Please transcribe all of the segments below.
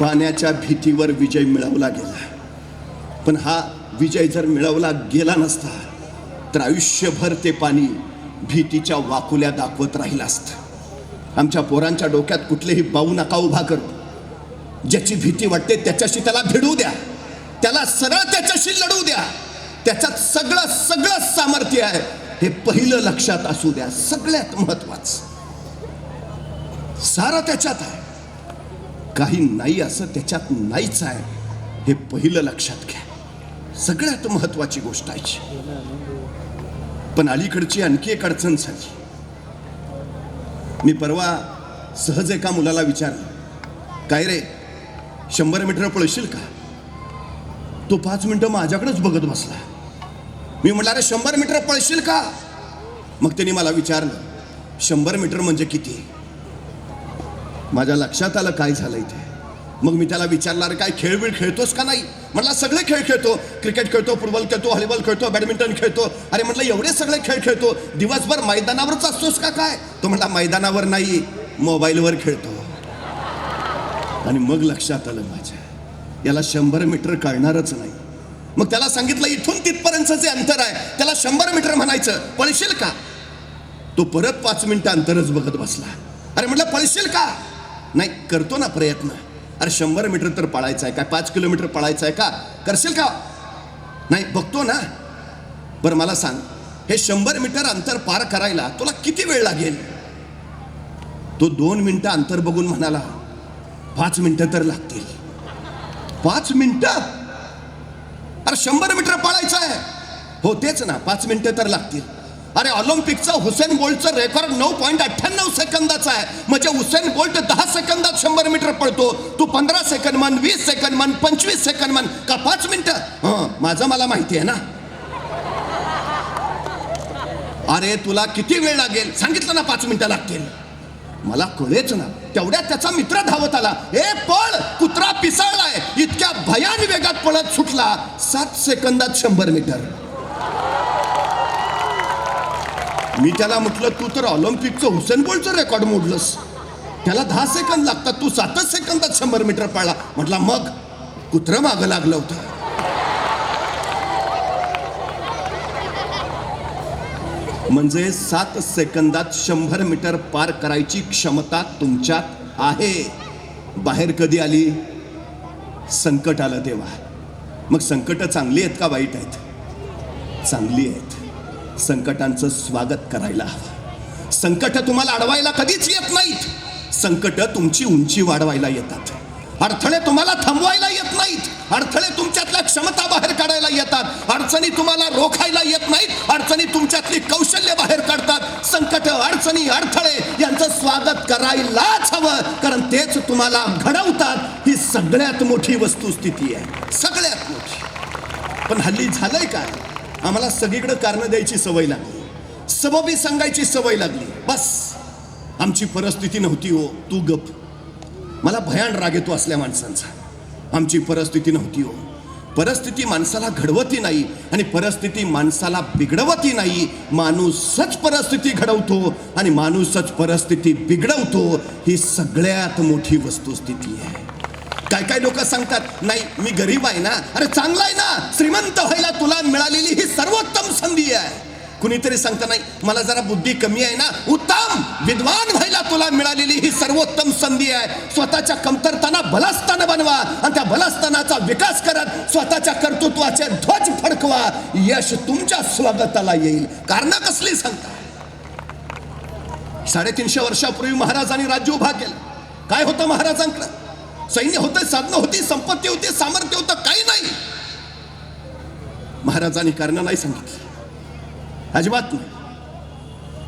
पाण्याच्या भीतीवर विजय मिळवला गेला. पण हा विजय जर मिळवला गेला नसता तर आयुष्यभर ते पाणी भीतीच्या वाकुल्या दाखवत राहिलं असतं. आमच्या पोरांच्या डोक्यात कुठलेही बाऊ नका उभा करू. ज्याची भीती वाटते त्याच्याशी त्याला भिडू द्या. त्याला सरळ त्याच्याशी लढू द्या. त्याच्यात सगळं सगळं सामर्थ्य आहे. हे पहिलं लक्षात असू द्या. सगळ्यात महत्वाचं. सारं त्याच्यात आहे. काही नाही असं त्याच्यात नाहीच आहे. हे पहिलं लक्षात घ्या. सगळ्यात महत्वाची गोष्ट आहे पण अलीकडची आणखी एक अडचण झाली. मी परवा सहज एका मुलाला विचारलं काय रे शंभर मीटर पळशील का? तो पाच मिनिटं माझ्याकडेच बघत बसला. मी म्हटलं अरे शंभर मीटर पळशील का? मग त्यांनी मला विचारलं शंभर मीटर म्हणजे किती? माझ्या लक्षात आलं काय झालं इथे मग मी त्याला विचारला अरे काय खेळबिळ खेळतोस का नाही? म्हटलं सगळे खेळ खेळतो. क्रिकेट खेळतो फुटबॉल खेळतो व्हॉलीबॉल खेळतो बॅडमिंटन खेळतो. अरे म्हटलं एवढे सगळे खेळ खेळतो. दिवसभर मैदानावरच असतोस का काय? तो म्हटला मैदानावर नाही मोबाईलवर खेळतो. आणि मग लक्षात आलं माझ्या. याला शंभर मीटर कळणारच नाही. मग त्याला सांगितलं इथून तिथपर्यंतचं जे अंतर आहे त्याला शंभर मीटर म्हणायचं. पळशील का? तो परत पाच मिनिटं अंतरच बघत बसला. अरे म्हटलं पळशील का? नाही करतो ना प्रयत्न. अरे शंभर मीटर तर पळायचं आहे काय पाच किलोमीटर पळायचं आहे का? करशील का? नाही बघतो ना. बरं मला सांग. हे शंभर मीटर अंतर पार करायला तुला किती वेळ लागेल? तो दोन मिनटं अंतर बघून म्हणाला पाच मिनटं तर लागतील. पाच मिनटं? अरे शंभर मीटर पळायचं आहे. हो तेच ना. पाच मिनटं तर लागतील. अरे ऑलिम्पिकचं हुसेन बोल्टचं रेकॉर्ड नऊ पॉईंट अठ्ठ्याण्णव सेकंदाचा आहे. म्हणजे हुसेन बोल्ट दहा सेकंदात शंभर मीटर पळतो. तू पंधरा सेकंद म्हण वीस सेकंद म्हण पंचवीस सेकंद म्हण का पाच मिनिटं? हं माझं मला माहिती आहे ना? अरे तुला किती वेळ लागेल? सांगितलं ना पाच मिनिटं लागतील. मला कळेच ना. तेवढ्यात त्याचा मित्र धावत आला. ए पळ! कुत्रा पिसाळलाय. इतक्या भयान वेगात पळत सुटला. सात सेकंदात शंभर मीटर. मी त्याला म्हटलं तू तर ऑलिम्पिकचं हुसेन बोल्टचं रेकॉर्ड मोडलंस. त्याला दहा सेकंद लागतात तू सातच सेकंदात शंभर मीटर पळला. म्हटला मग कुत्रं मागं लागलं होतं. म्हणजे सात सेकंदात शंभर मीटर पार करायची क्षमता तुमच्यात आहे. बाहेर कधी आली? संकट आलं तेव्हा. मग संकट चांगली आहेत का वाईट आहेत? चांगली आहेत. संकटांचं स्वागत करायला हवं. संकट तुम्हाला अडवायला कधीच येत नाहीत. संकट तुमची उंची वाढवायला येतात. अडथळे तुम्हाला थांबवायला येत नाहीत. अडथळे तुमच्यातल्या क्षमता बाहेर काढायला येतात. अडचणी तुम्हाला रोखायला येत नाहीत. अडचणी तुमच्यातली कौशल्य बाहेर काढतात. संकट अडचणी अडथळे यांचं स्वागत करायलाच हवं. कारण तेच तुम्हाला घडवतात. ही सगळ्यात मोठी वस्तुस्थिती आहे. सगळ्यात मोठी. पण हल्ली झालंय काय? आम्हाला सगळीकडे कारणं द्यायची सवय लागली. सबबी सांगायची सवय लागली. बस. आमची परिस्थिती नव्हती हो. तू गप. मला भयान राग येतो असल्या माणसांचा. आमची परिस्थिती नव्हती हो. परिस्थिती माणसाला घडवती नाही आणि परिस्थिती माणसाला बिघडवती नाही. माणूसच परिस्थिती घडवतो आणि माणूसच परिस्थिती बिघडवतो ही सगळ्यात मोठी वस्तुस्थिती आहे. काय काय लोक सांगतात? नाही मी गरीब आहे ना. अरे चांगला आहे ना. श्रीमंत व्हायला तुला मिळालेली ही सर्वोत्तम संधी आहे. कुणीतरी सांगता नाही मला जरा बुद्धी कमी आहे ना. उत्तम. विद्वान व्हायला तुला मिळालेली ही सर्वोत्तम संधी आहे. स्वतःच्या कमतरताना भलास्थान बनवा आणि त्या भलास्थानाचा विकास करत स्वतःच्या कर्तृत्वाचे ध्वज फडकवा. यश तुमच्या स्वागताला येईल. कारण कसली सांगता साडेतीनशे वर्षापूर्वी महाराजांनी राज्य उभा केलं. काय होतं महाराजांकडं? सैन्य होतं साधनं होती संपत्ती होती सामर्थ्य होतं काही नाही. महाराजांनी कारण नाही सांगितलं. अजिबात नाही.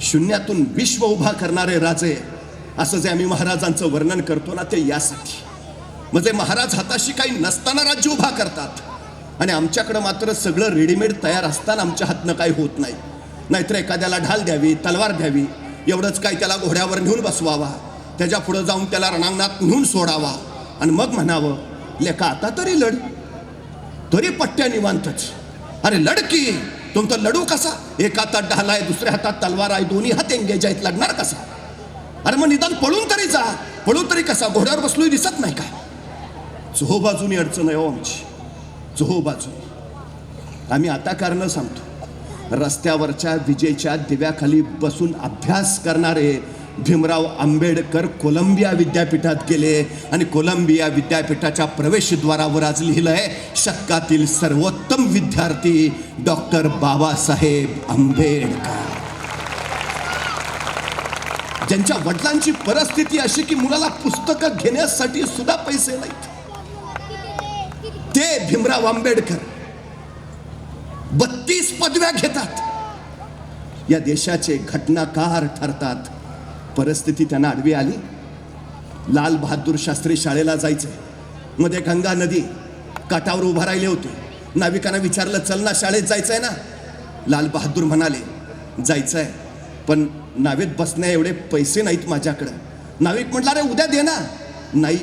शून्यातून विश्व उभा करणारे राजे असं जे आम्ही महाराजांचं वर्णन करतो ना ते यासाठी. म्हणजे महाराज हाताशी काही नसताना राज्य उभा करतात. आणि आमच्याकडं मात्र सगळं रेडीमेड तयार असताना आमच्या हातनं काही होत नाही. नाहीतर एखाद्याला ढाल द्यावी तलवार द्यावी एवढंच काय त्याला घोड्यावर नेऊन बसवावा त्याच्या पुढं जाऊन त्याला रणांगणात नेऊन सोडावा. आणि मग म्हणावं लेखा आता तरी लढ. तरी पट्ट्या निवांतच. अरे लडकी तुमचा लढू कसा? एक हातात ढाल आहे दुसऱ्या हातात तलवार आहे दोन्ही हात एंगेज आहेत लढणार कसा? अरे मग निदान पळून तरी जा. पळून तरी कसा? घोड्यावर बसलोय दिसत नाही का? चोहोबाजूनी अडचण आहे हो आमची. बाजू आम्ही आता कारणं सांगतो. रस्त्यावरच्या विजेच्या दिव्याखाली बसून अभ्यास करणारे भीमराव आंबेडकर कोलंबिया विद्यापीठात गेले आणि कोलंबिया विद्यापीठाच्या प्रवेशद्वारावर आज लिहिलंय शतकातील सर्वोत्तम विद्यार्थी डॉक्टर बाबासाहेब आंबेडकर. ज्यांच्या वडिलांची परिस्थिती अशी की मुलाला पुस्तकं घेण्यासाठी सुद्धा पैसे नाहीत. ते भीमराव आंबेडकर बत्तीस पदव्या घेतात. या देशाचे घटनाकार ठरतात. परिस्थिती त्यांना आडवी आली. लाल बहादूर शास्त्री शाळेला जायचे. मध्ये गंगा नदी काठावर उभा राहिले होते. नाविकांना विचारलं चल ना शाळेत जायचं आहे ना? लाल बहादूर म्हणाले जायचं आहे पण नावेत बसण्या एवढे पैसे नाहीत माझ्याकडं. नाविक म्हटलं अरे उद्या दे ना. नाही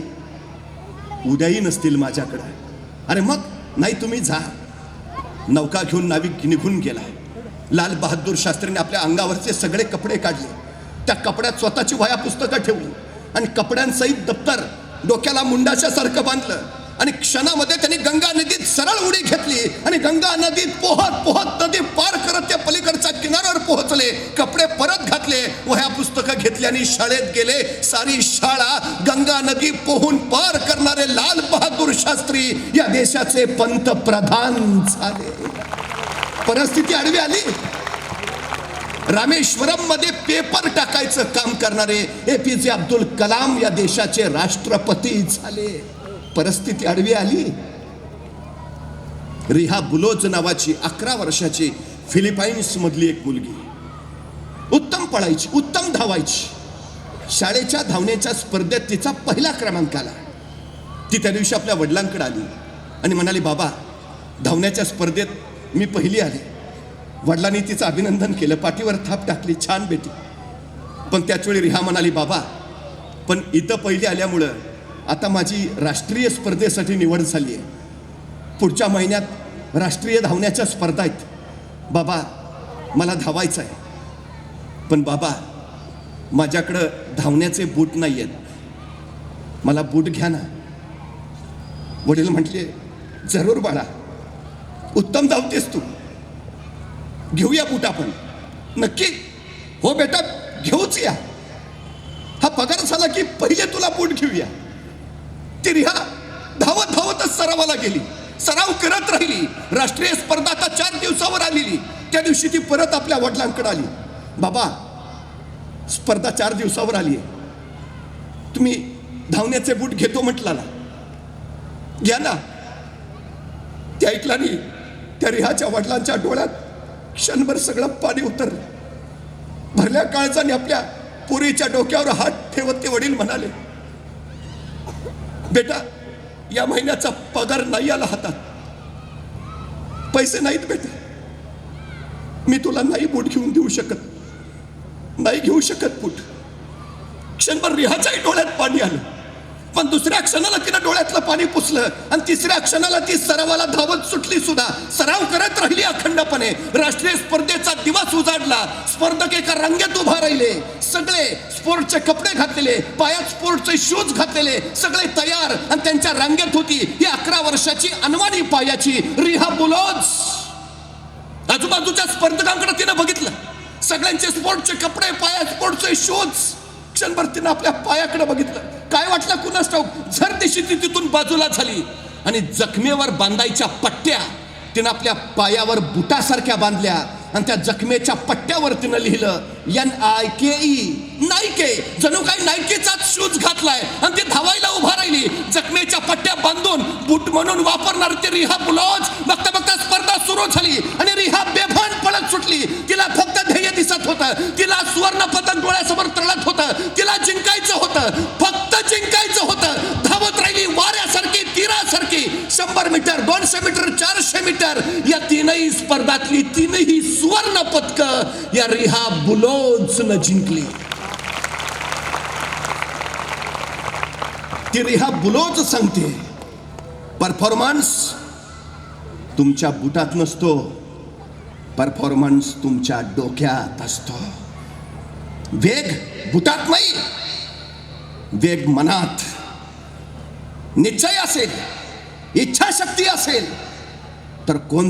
उद्याही नसतील माझ्याकडं. अरे मग? नाही तुम्ही जा. नौका घेऊन नाविक निघून गेला. लाल बहादूर शास्त्रीने आपल्या अंगावरचे सगळे कपडे काढले. त्या कपड्यात स्वतःची वया पुस्तकं ठेवली. आणि कपड्यांसहित दप्तर डोक्याला मुंडाच्या सारखं बांधलं. आणि क्षणामध्ये त्यांनी गंगा नदीत सरळ उडी घेतली. आणि गंगा नदीत पोहत पोहत नदी पार करत त्या पलीकडच्या किनाऱ्यावर पोहोचले. कपडे परत घातले वह्या पुस्तकं घेतली आणि शाळेत गेले. सारी शाळा गंगा नदी पोहून पार करणारे लाल बहादूर शास्त्री या देशाचे पंतप्रधान झाले. परिस्थिती आडवी आली. रामेश्वरममध्ये पेपर टाकायचं काम करणारे ए पी जे अब्दुल कलाम या देशाचे राष्ट्रपती झाले. परिस्थिती आडवी आली. रिहा बुलोज नावाची अकरा वर्षाची फिलिपाईन्स मधली एक मुलगी. उत्तम पळायची उत्तम धावायची. शाळेच्या धावण्याच्या स्पर्धेत तिचा पहिला क्रमांक आला. ती त्या दिवशी आपल्या वडिलांकडे आली आणि म्हणाली बाबा धावण्याच्या स्पर्धेत मी पहिली आले वडिलांनी तिचं अभिनंदन केलं पाठीवर थाप टाकली छान बेटी पण त्याच वेळी रिहा म्हणाली बाबा पण इथं पहिली आल्यामुळं आता माझी राष्ट्रीय स्पर्धेसाठी निवड झाली आहे. पुढच्या महिन्यात राष्ट्रीय धावण्याच्या स्पर्धा आहेत. बाबा मला धावायचं आहे. पण बाबा माझ्याकडं धावण्याचे बूट नाही आहेत. मला बूट घ्या ना. वडील म्हटले जरूर बाळा उत्तम धावतेस तू. घेऊया बूट आपण. नक्की. हो बेटा घेऊच या. हा पगार झाला की पहिले तुला बूट घेऊया. ती रिहा धावत धावतच सरावाला गेली. सराव करत राहिली. राष्ट्रीय स्पर्धा आता चार दिवसावर आलेली. त्या दिवशी ती परत आपल्या वडिलांकडे आली. बाबा स्पर्धा चार दिवसावर आली आहे. तुम्ही धावण्याचे बूट घेतो म्हटला ना घ्या ना. त्या ऐकला त्या रिहाच्या वडिलांच्या डोळ्यात क्षणभर सगळं पाणी उतरलं. भरल्या काळजाने आपल्या पुरीच्या डोक्यावर हात ठेवत ते वडील म्हणाले बेटा या महिन्याचा पगार नाही आला हातात. पैसे नाहीत बेटा. मी तुला नाही बूट घेऊन देऊ शकत. नाही घेऊ शकत बूट. क्षणभर रिहाच्याही डोळ्यात पाणी आलं. पण दुसऱ्या क्षणाला तिनं डोळ्यातलं पाणी पुसलं आणि तिसऱ्या क्षणाला ती सरावाला धावत सुटली सुद्धा. सराव करत राहिली अखंडपणे. राष्ट्रीय स्पर्धेचा दिवस उजाडला. स्पर्धक एका रांगेत उभा राहिले. सगळे स्पोर्टचे कपडे घातलेले पायात स्पोर्टचे शूज घातलेले सगळे तयार आणि त्यांच्या रांगेत होती. ही अकरा वर्षाची अनवाणी पायाची रिहा बुलोज. आजूबाजूच्या स्पर्धकांकडे तिनं बघितलं. सगळ्यांचे स्पोर्टचे कपडे पाया स्पोर्टचे शूज क्षणभर तिनं आपल्या पायाकडे बघितलं. काय वाटलं कुणास ठाऊक? झर दिशी ती तिथून बाजूला झाली आणि जखमेवर बांधायच्या पट्ट्या तिनं आपल्या पायावर बुटासारख्या बांधल्या आणि त्या जखमेच्या पट्ट्यावर तिनं लिहिलं N I K E Nike जणू काही नायकेचाच शूज घातलाय आणि ती धावायला उभा राहिली. जखमेच्या पट्ट्या बांधून बूट म्हणून वापरणार ते रिहा ब्लॉज बघता बघता स्पर्धा सुरू झाली आणि रिहा बेभान पळत सुटली. तिला फक्त ध्येय दिसत होतं. तिला सुवर्ण पदक डोळ्यासमोर तळत होतं. तिला जिंकायचं होतं. फक्त जिंकायचं होतं. धावत राहिली वाऱ्यासारखी तीरासारखी. शंभर मीटर दोनशे मीटर चारशे मीटर. या तीनही स्पर्धातली तीनही सुवर्ण पदक या रिहा बुलोजनं जिंकली. ती रिहा बुलोज सांगते परफॉर्मन्स तुमच्या बुटात नसतो. परफॉर्मन्स तुमच्या डोक्यात असतो. वेग बुटात नाही वेग मनात. निश्चय असेल इच्छाशक्ती असेल तर कोण